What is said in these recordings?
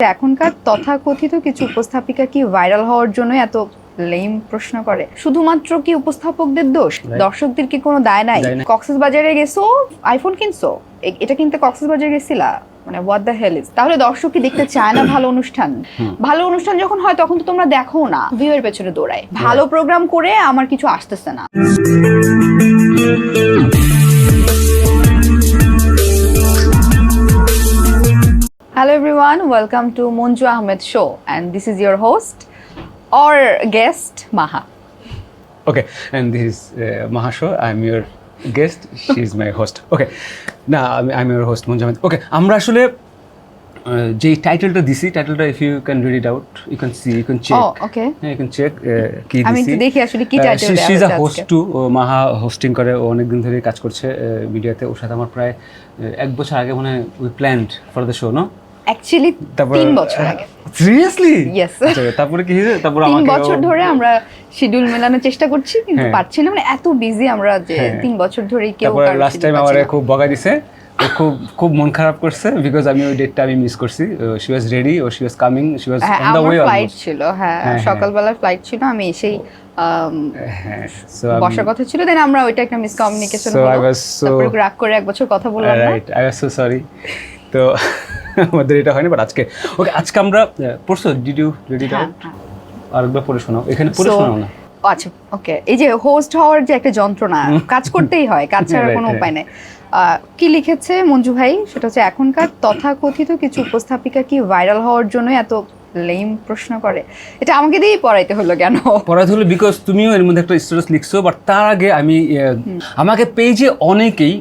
এখনকার তথাকথিত কিছু উপস্থাপিকা কি ভাইরাল হওয়ার জন্য এত লেম প্রশ্ন করে? শুধুমাত্র কি উপস্থাপকদের দোষ? দর্শকদের কি কোনো দায় নাই? কক্সেস বাজারে গেছো আইফোন কিনছো? এটা কিনতে কক্সেস বাজারে গেছিলা? মানে হোয়াট দ্য হেল ইজ তাহলে দর্শক কি দেখতে চায় না ভালো অনুষ্ঠান? ভালো অনুষ্ঠান যখন হয় তখন তো তোমরা দেখো না। ভিউয়ের পেছনে দৌড়ায়। ভালো প্রোগ্রাম করে আমার কিছু আসতেছে না। Hello everyone, welcome to Monju Ahmed Show, and this is your host or guest Maha. Okay, and this is uh, Mahasho. I'm your guest. She's my host. Okay, না আমি I'm your host Manju Ahmed ওকে আমরা আসলে আহ, যে টাইটেলটা দিছি টাইটেলটা if you can read it out you can see you can check Oh, okay. হ্যাঁ you can check কি আমি দিছি একটু দেখি আসলে কি টাইটেল শি ইজ আ হয়েছে হোস্ট আজকে। টু ও মাহা হোস্টিং করে ও অনেকদিন ধরে কাজ করছে মিডিয়াতে ওর সাথে আমার প্রায় এক বছর আগে মনে we planned for the show no Actually, তিন বছর আগে। Seriously Yes. তারপরে কি হয়েছে? তারপর তিন বছর ধরে আমরা শিডিউল মেলানোর চেষ্টা করছি কিন্তু হ্যাঁ। পারছি না। মানে এত বিজি আমরা যে হ্যাঁ। তিন বছর ধরে কেউ তারপরে লাস্ট টাইম আমারে খুব বকা দিছে। খুব খুব মন খারাপ করছে বিকজ আমি ওই ডেটটা আমি মিস করছি। She was ready O she was coming she was on the way flight ছিল হ্যাঁ হ্যাঁ, সকালবেলা ফ্লাইট ছিল আমি এসেই বসার কথা ছিল। দেন আমরা ওইটা একটা মিসকমিউনিকেশন হলো। তারপরে রাগ করে এক বছর কথা বললাম right I was so sorry তো আমাদের এটা হয়নি বাট আজকে ওকে আজকে আমরা পড়ছো ডিড ইউ রেডি। আরেকবার পড়ে শোনাও। এখানে পড়ে শোনাও না। আচ্ছা ওকে এই যে হোস্ট হওয়ার যে একটা যন্ত্রণা কাজ করতেই হয় কাজ ছাড়া কোনো উপায় নেই। কি লিখেছে মঞ্জু ভাই? সেটা হচ্ছে এখনকার তথাকথিত কিছু উপস্থাপিকা কি ভাইরাল হওয়ার জন্য এত লেম প্রশ্ন করে? এটা আমাকে দিয়েই পড়াইতে হলো কেন? পড়াতে হলো বিকজ তুমিও এর মধ্যে একটা স্ট্যাটাস লিখছো বাট তার আগে আমি আমাকে পেজে অনেকেই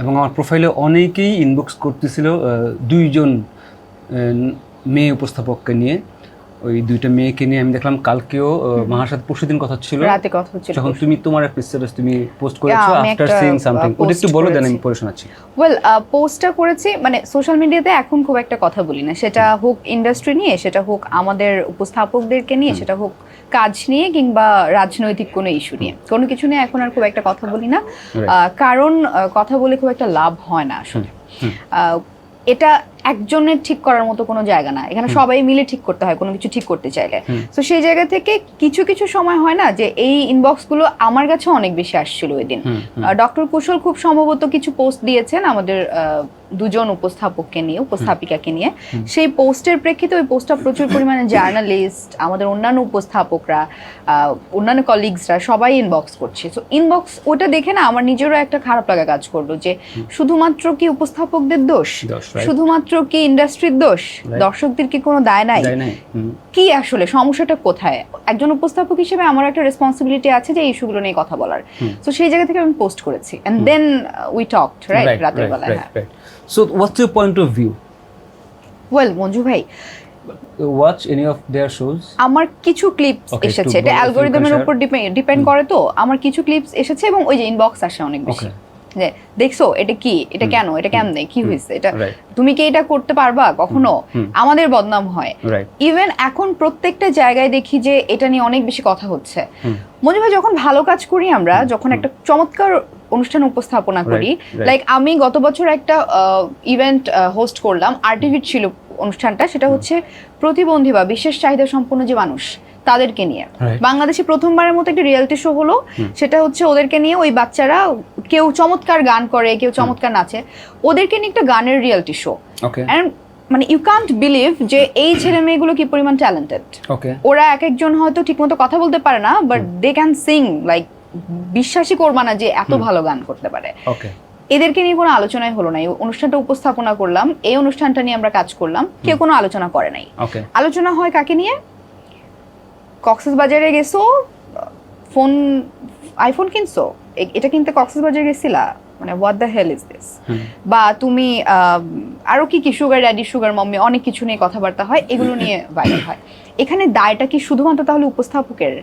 এবং আমার প্রোফাইলে অনেকেই ইনবক্স করতেছিল দুইজন মেয়ে উপস্থাপককে নিয়ে। ওই দুইটা মেয়েকে নিয়ে আমি দেখলাম কালকেও মাহার সাথে পরশুদিন কথা ছিল। রাতে কথা হচ্ছিল যখন তুমি তোমার একটা স্ট্যাটাস তুমি পোস্ট করেছ আফটার সিইং সামথিং ওটা একটু বলো দেন। আমি পড়ে শোনাচ্ছি। ওয়েল পোস্টটা করেছি মানে সোশ্যাল মিডিয়াতে এখন খুব একটা কথা বলি না। সেটা হোক ইন্ডাস্ট্রি নিয়ে সেটা হোক আমাদের উপস্থাপকদেরকে নিয়ে সেটা হোক কাজ নিয়ে কিংবা রাজনৈতিক কোনো ইস্যু নিয়ে। কোনো কিছু নিয়ে এখন আর খুব একটা কথা বলি না। কারণ কথা বলে খুব একটা লাভ হয় না আসলে। আহ, এটা একজনের ঠিক করার মতো কোনো জায়গা না। এখানে সবাই মিলে ঠিক করতে হয় কোনো কিছু ঠিক করতে চাইলে। তো সেই জায়গা থেকে কিছু কিছু সময় হয় না যে এই ইনবক্সগুলো আমার কাছে অনেক বেশি আসছিল ওই দিন। ডক্টর কুশল খুব সম্ভবত কিছু পোস্ট দিয়েছেন আমাদের আহ, দুজন উপস্থাপককে নিয়ে উপস্থাপিকাকে নিয়ে। সেই পোস্টের প্রেক্ষিতে ওই পোস্টটা প্রচুর পরিমাণে জার্নালিস্ট আমাদের অন্যান্য উপস্থাপকরা অন্যান্য কলিগসরা সবাই ইনবক্স করছে। তো ইনবক্স ওটা দেখে না আমার নিজেরও একটা খারাপ লাগা কাজ করল যে শুধুমাত্র কি উপস্থাপকদের দোষ? শুধুমাত্র কি ইন্ডাস্ট্রির দোষ? দর্শকদের কি কোনো দায় নাই। কি আসলে? সমস্যাটা কোথায়? একজন উপস্থাপক হিসেবে আমার একটা রেসপন্সিবিলিটি আছে যে ইস্যুগুলো নিয়ে কথা বলার। তো সেই জায়গা থেকে আমি পোস্ট করেছি। And then we talked right রাতের বেলায় হ্যাঁ. So what's your point of view? Well Manju ভাই Watch any of their shows? আমার কিছু ক্লিপস Okay, এসেছে একটু এটা বলো, অ্যালগোরিদমের you can উপর ডিপেন্ড করে তো আমার কিছু ক্লিপস এসেছে এবং ওই যে ইনবক্স আসে অনেক বেশি Okay. যে দেখছ এটা কি? এটা কেন? এটা কেমনে? কি হয়েছে এটা তুমি কি এটা করতে পারবা কখনো? আমাদের বদনাম হয়। ইভেন এখন প্রত্যেকটা জায়গায় দেখি যে এটা নিয়ে অনেক বেশি কথা হচ্ছে। মনে হয় যখন ভালো কাজ করি আমরা যখন একটা চমৎকার অনুষ্ঠান উপস্থাপনা করি. লাইক আমি গত বছর একটা ইভেন্ট হোস্ট করলাম আর্টিভিট ছিল অনুষ্ঠানটা সেটা হচ্ছে প্রতিবন্ধী বা বিশেষ চাহিদা সম্পন্ন যে মানুষ তাদেরকে নিয়ে. বাংলাদেশে প্রথমবারের মতো একটা রিয়েলিটি শো হলো সেটা হচ্ছে ওদেরকে নিয়ে ওই বাচ্চারা কেউ চমৎকার গান করে কেউ চমৎকার নাচে ওদেরকে নিয়ে একটা গানের রিয়েলিটি শো. মানে ইউ কান্ট বিলিভ যে এই ছেলে মেয়েগুলো কি পরিমাণ ট্যালেন্টেড ওরা এক একজন হয়তো ঠিকমতো কথা বলতে পারে না but they can sing like বিশ্বাসই করবা না যে এত ভালো গান করতে পারে. এদেরকে নিয়ে কোনো আলোচনাই হলো না। এই অনুষ্ঠানটা উপস্থাপনা করলাম এই অনুষ্ঠানটা নিয়ে আমরা কাজ করলাম কেউ কোনো আলোচনা করে নাই। আলোচনা হয় কাকে নিয়ে? কক্সেস বাজারে গেছো ফোন আইফোন কিনছো? এটা কিনতে কক্সেস বাজারে গেছিলা? মানে what the hell is this বা তুমি আরও কি কি সুগার ড্যাডি সুগার মম্মি অনেক কিছু নিয়ে কথাবার্তা হয় এগুলো নিয়ে ভাইরাল হয়। এখানে দায়টা কি শুধুমাত্র তাহলে উপস্থাপকের।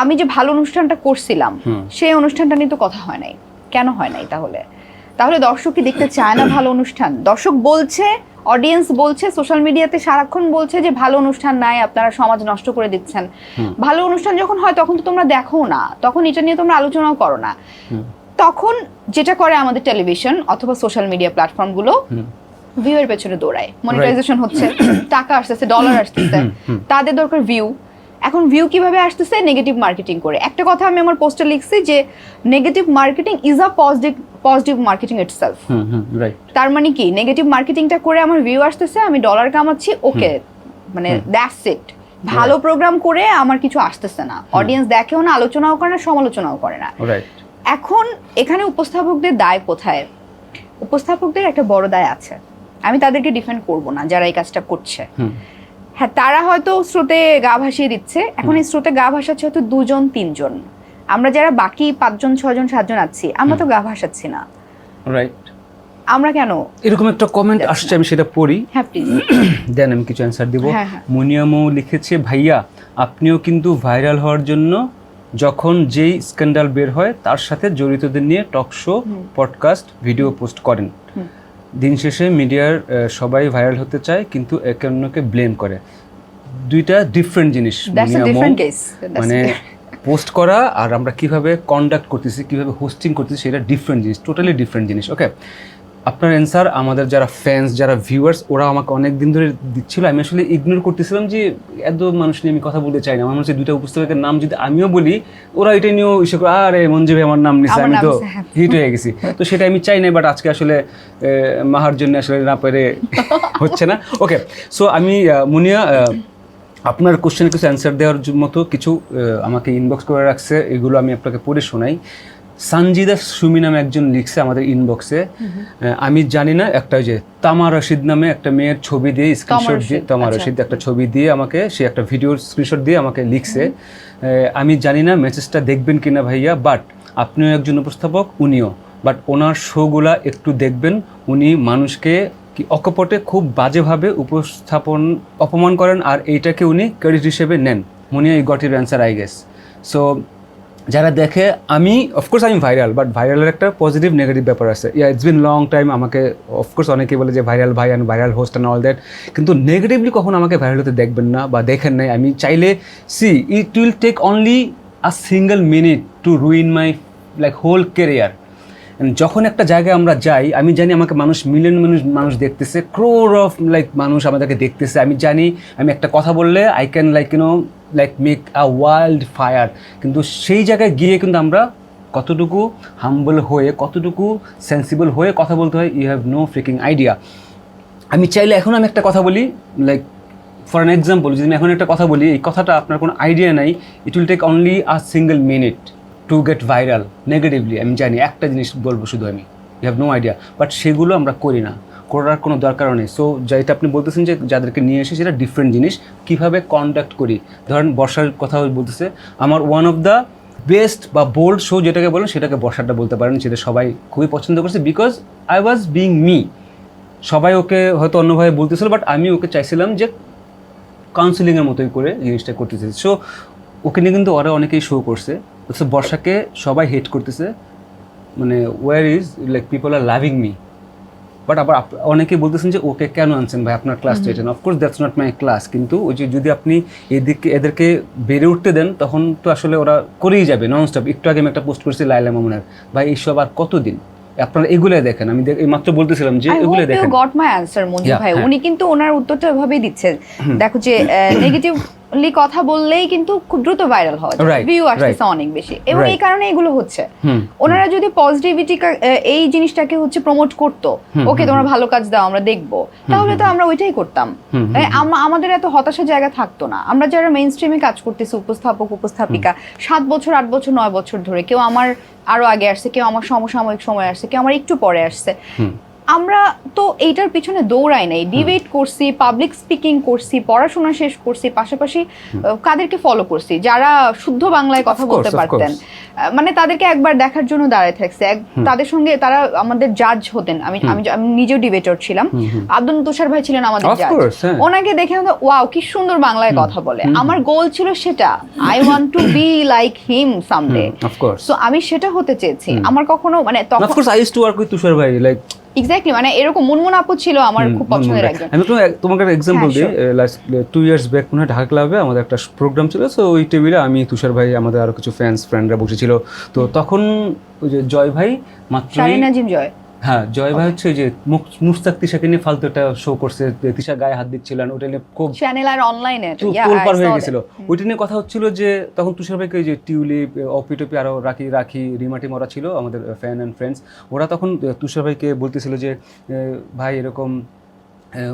আমি যে ভালো অনুষ্ঠানটা করছিলাম সেই অনুষ্ঠানটা নিয়ে তো কথা হয় নাই। কেন হয় নাই তাহলে? তাহলে দর্শক কি দেখতে চায় না ভালো অনুষ্ঠান? দর্শক বলছে অডিয়েন্স বলছে সোশ্যাল মিডিয়াতে সারাক্ষণ বলছে যে ভালো অনুষ্ঠান নাই আপনারা সমাজ নষ্ট করে দিচ্ছেন। ভালো অনুষ্ঠান যখন হয় তখন তো তোমরা দেখো না তখন এটা নিয়ে তোমরা আলোচনাও করো না। তখন যেটা করে আমাদের টেলিভিশন অথবা সোশ্যাল মিডিয়া প্ল্যাটফর্মগুলো এর পেছনে দৌড়ায়। মনিটাইজেশন হচ্ছে টাকা আসতেছে ডলার আসতেছে। তাদের দরকার ভিউ এখন ভিউ কীভাবে আসতেছে? নেগেটিভ মার্কেটিং করে। একটা কথা আমি আমার পোস্টে লিখছি যে negative marketing is a positive positive marketing itself তার মানে কি? নেগেটিভ মার্কেটিংটা করে আমার ভিউ আসতেছে আমি ডলার কামাচ্ছি ওকে মানে দ্যাটস ইট ভালো প্রোগ্রাম করে আমার কিছু আসতেছে না। অডিয়েন্স দেখেও না আলোচনাও করে না সমালোচনাও করে না। এখন এখানে উপস্থাপকদের দায় কোথায়? উপস্থাপকদের একটা বড় দায় আছে। আমি তাদেরকে ডিফেন্ড করব না যারা এই কাজটা করছে। হ্যাঁ তারা হয়তো স্রোতে গা ভাসিয়ে দিচ্ছে। এখন এই স্রোতে গা ভাসাচ্ছে হয়তো দুজন তিনজন। আমরা যারা বাকি পাঁচজন ছজন সাতজন আছি আমরা তো গা ভাসাচ্ছি না। রাইট আমরা কেন? এরকম একটা কমেন্ট আসছে আমি সেটা পড়ি। হ্যাঁ প্লিজ দেন আমি কিছু অ্যান্সার দিব। হ্যাঁ, হ্যাঁ। মুনিয়ামও লিখেছে ভাইয়া আপনিও কিন্তু ভাইরাল হওয়ার জন্য যখন যেই স্ক্যান্ডাল বের হয় তার সাথে জড়িতদের নিয়ে talk show podcast video post করেন। দিন শেষে মিডিয়ার সবাই ভাইরাল হতে চায় কিন্তু একে অন্যকে ব্লেম করে। দুইটা ডিফারেন্ট জিনিস মানে পোস্ট করা আর আমরা কীভাবে কন্ডাক্ট করতেছি কীভাবে হোস্টিং করতেছি সেটা ডিফারেন্ট জিনিস টোটালি ডিফারেন্ট জিনিস ওকে আপনার অ্যান্সার আমাদের যারা ফ্যান্স যারা ভিউয়ার্স ওরা আমাকে অনেক দিন ধরে দিচ্ছিল। আমি আসলে ইগনোর করতেছিলাম যে এত মানুষ নিয়ে আমি কথা বলতে চাই না। আমার মনে হচ্ছে দুইটা উপস্থাপকের নাম যদি আমিও বলি ওরা এটা নিয়েও ইসে করে আরে মঞ্জু ভাই আমার নাম নিছে আমি তো হ্যাঁ। হিট হয়ে গেছি। তো সেটা আমি চাই নাই বাট আজকে আসলে মাহার জন্য আসলে না পেরে হচ্ছে না। ওকে সো আমি মুনিয়া আপনার কোশ্চেনে কিছু অ্যান্সার দেওয়ার মতো কিছু আমাকে ইনবক্স করে রাখছে। এগুলো আমি আপনাকে পড়ে শোনাই। সানজিদা সুমি নামে একজন লিখছে আমাদের ইনবক্সে আমি জানি না একটা ওই যে তামা রশিদ নামে একটা মেয়ের ছবি দিয়ে স্ক্রিনশট দিয়ে তামা আচ্ছা। রশিদ একটা ছবি দিয়ে আমাকে সে একটা ভিডিওর স্ক্রিনশট দিয়ে আমাকে লিখছে। আমি জানি না মেসেজটা দেখবেন কিনা ভাইয়া বাট আপনিও একজন উপস্থাপক উনিও। বাট ওনার শোগুলা একটু দেখবেন উনি মানুষকে কি অকপটে খুব বাজেভাবে উপস্থাপন অপমান করেন আর এইটাকে উনি ক্রেডিট হিসেবে নেন। মুনিয়া এই got your answer I guess so যারা দেখে, আমি অফকোর্স আমি ভাইরাল বাট ভাইরালের একটা পজিটিভ নেগেটিভ ব্যাপার আছে। Yeah it's been long time আমাকে অফকোর্স অনেকেই বলে যে ভাইরাল ভাই and viral host and all that কিন্তু নেগেটিভলি কখন আমাকে ভাইরাল হতে দেখবেন না বা দেখেন নাই। আমি চাইলে see it will take only a single minute to ruin my like whole career যখন একটা জায়গায় আমরা যাই, আমি জানি আমাকে মানুষ মিলিয়ন মানুষ মানুষ দেখতেছে ক্রোর অফ লাইক মানুষ আমাদেরকে দেখতেছে। আমি জানি, আমি একটা কথা বললে I can like you know like make a wildfire কিন্তু সেই জায়গায় গিয়ে কিন্তু আমরা কতটুকু হাম্বল হয়ে, কতটুকু সেন্সিবল হয়ে কথা বলতে হয় you have no freaking idea আমি চাইলে এখন আমি একটা কথা বলি লাইক ফর অ্যান এক্সাম্পল যদি আমি এখন একটা কথা বলি, এই কথাটা আপনার কোনো আইডিয়া নাই it will take only a single minute to get viral negatively আমি জানি, একটা জিনিস বলব শুধু আমি you have no idea but সেগুলো আমরা করি না। করার কোনো দরকারও নেই। সো যেটা আপনি বলতেছেন যে যাদেরকে নিয়ে এসে সেটা ডিফারেন্ট জিনিস। কীভাবে কন্ডাক্ট করি? ধরেন বর্ষার কথা বলতেছে, আমার ওয়ান অফ দ্য বেস্ট বা বোল্ড শো যেটাকে বলেন সেটাকে বর্ষাটা বলতে পারেন, সেটা সবাই খুবই পছন্দ করছে because I was being me সবাই ওকে হয়তো অন্যভাবে বলতেছিল বাট আমি ওকে চাইছিলাম যে কাউন্সিলিংয়ের মতোই করে জিনিসটা করতেছে। সো ওকে নিয়ে কিন্তু ওরা অনেকেই শো করছে। বর্ষাকে সবাই হেট করতেছে। মানে where is like people are loving me but আবার অনেকেই বলতেছেন যে ওকে কেন আনছেন ভাই? আপনার ক্লাস এটা of course that's not my class কিন্তু ওই যে যদি আপনি এদিকে এদেরকে বেড়ে উঠতে দেন তখন তো আসলে ওরা করেই যাবে নন স্টপ একটু আগে আমি একটা পোস্ট করেছি লাইলা মামুনের। ভাই এইসব আর কতদিন? আপনারা এগুলোই দেখেন। আমি এই মাত্র বলতেছিলাম যে দেখেন। গট মাই অ্যানসার মঞ্জু ভাই। হ্যাঁ। উনি কিন্তু ওনার উত্তরটা ওইভাবেই দিচ্ছেন। দেখো যে নেগেটিভলি কথা বললেই কিন্তু খুব দ্রুত ভাইরাল হয় ভিউ আসতেছে অনেক বেশি। এবং এই কারণে এগুলো হচ্ছে। ওনারা যদি পজিটিভিটি এই জিনিসটাকে হচ্ছে প্রমোট করতো ওকে তোমরা ভালো কাজ দাও আমরা দেখব। তাহলে তো আমরা ওইটাই করতাম। আমাদের এত হতাশার জায়গা থাকতো না। আমরা যারা মেইন স্ট্রিমে কাজ করতেছি উপস্থাপক উপস্থাপিকা সাত বছর আট বছর নয় বছর ধরে কেউ আমার আরও আগে আসছে কেউ আমার সমসাময়িক সময় আসছে কেউ আমার একটু পরে আসছে। আমরা তো এইটার পিছনে দৌড়াই নাই। ডিবেট করছি পাবলিক স্পিকিং করছি পড়াশোনা শেষ করছি পাশাপাশি কাদেরকে ফলো করছি যারা শুদ্ধ বাংলায় কথা বলতে পারতেন। মানে তাদেরকে একবার দেখার জন্য দাঁড়ায় থাকছে। তাদের সঙ্গে তারা আমাদের জাজ হতেন। আমি আমি নিজেও ডিবেটর ছিলাম। আব্দুল তুষার ভাই ছিলেন আমাদের জাজ হ্যাঁ। ওনাকে দেখে ওয়াও কি সুন্দর বাংলায় কথা বলে। আমার গোল ছিল সেটা I want to be like him someday so আমি সেটা হতে চেয়েছি। আমার কখনো মানে তখন I use to work with Tushar ভাই লাইক এক্স্যাক্টলি মানে এরকম মুনমুন আপু ছিল আমার খুব পছন্দের একজন। আমি তো তোমাকে একটা এক্সাম্পল হ্যাঁ, দিই লাস্ট টু ইয়ার্স ব্যাক মনে ঢাকা ক্লাবে আমাদের একটা প্রোগ্রাম ছিল সো ওই টেবিলে আমি তুষার ভাই আমাদের আরও কিছু ফ্যান্স ফ্রেন্ডরা বসেছিল। তো তখন ওই যে জয় ভাই মাত্র জয়। হ্যাঁ জয় ভাই হচ্ছে যে মুশতাক তিশাকে নিয়ে ফালতু একটা শো করছে তিশা গায়ে হাত দিচ্ছিলেন ওটা নিয়ে খুব চ্যানেল আর অনলাইনে চুল তোলপাড় হয়ে গেছিল। ওইটা নিয়ে কথা হচ্ছিল যে তখন তুষার ভাইকে যে টিউলিপ অপি টপি আরও রাখি রাখি রিমাটি মরা ছিল আমাদের ফ্যান অ্যান্ড ফ্রেন্ডস ওরা তখন তুষার ভাইকে বলতেছিল যে ভাই এরকম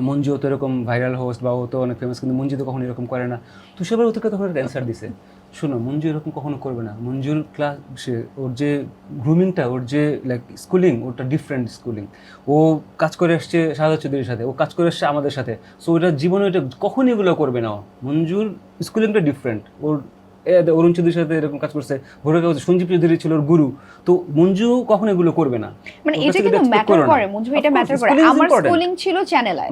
মঞ্জু তো এরকম ভাইরাল হোস্ট বা ও তো অনেক ফেমাস কিন্তু মঞ্জু তো কখনো এরকম করে না। তুষার ভাই ওদেরকে তখন অ্যান্সার দিছে। শোনো মঞ্জু এরকম কখনো করবে না। মঞ্জুর ক্লাস ওর যে গ্রুমিংটা ওর যে লাইক স্কুলিং ওটা ডিফারেন্ট স্কুলিং ও কাজ করে আসছে সাদা চৌধুরীর সাথে ও কাজ করে আসছে আমাদের সাথে। সো ওটা জীবনে ওটা কখনই এগুলো করবে না ও। মঞ্জুর স্কুলিংটা ডিফারেন্ট ওর অরুণ চৌধুরীর সাথে এরকম কাজ করছে ভোরের কাগজে সঞ্জীব চৌধুরী ছিল ওর গুরু। তো মঞ্জু কখনো এগুলো করবে না। মানে এটা কিন্তু ম্যাটার করে মঞ্জু এটা ম্যাটার করে। আমার স্কুলিং ছিল চ্যানেল আই।